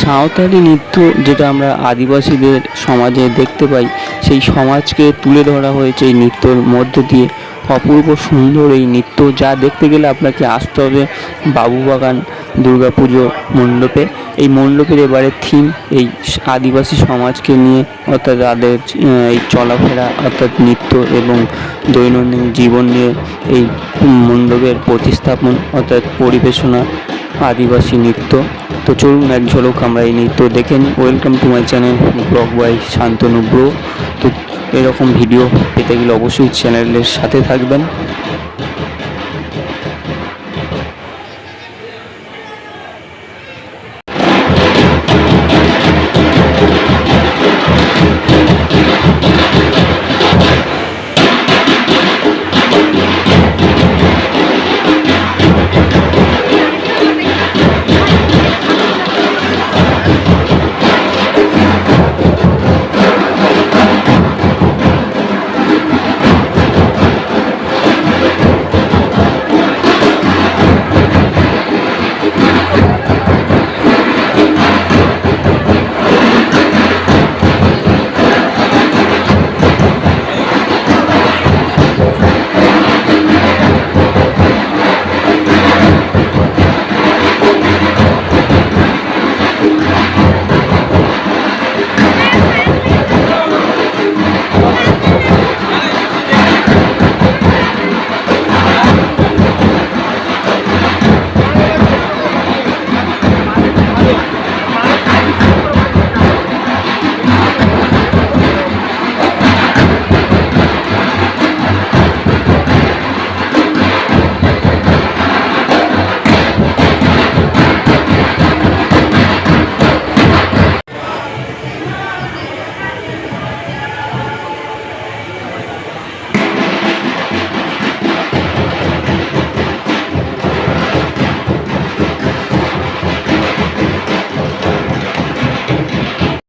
সাঁওতালি নৃত্য যেটা আমরা আদিবাসীদের সমাজে দেখতে পাই, সেই সমাজকে তুলে ধরা হয়েছে এই নৃত্যর মধ্য দিয়ে। অপূর্ব সুন্দর এই নৃত্য, যা দেখতে গেলে আপনাকে আসতে হবে বাবুবাগান দুর্গা পুজো মণ্ডপে। এই মণ্ডপের এবারে থিম এই আদিবাসী সমাজকে নিয়ে, অর্থাৎ তাদের এই চলাফেরা, অর্থাৎ নৃত্য এবং দৈনন্দিন জীবন নিয়ে এই মণ্ডপের প্রতিস্থাপন, অর্থাৎ পরিবেশনা আদিবাসী নৃত্য। তো চলুন এক ঝলক আমরা এই নৃত্য দেখে নিই। Welcome to my channel vlog by Shantanu bro তো এরকম ভিডিও পেতে গেলে অবশ্যই চ্যানেলের সাথে থাকবেন।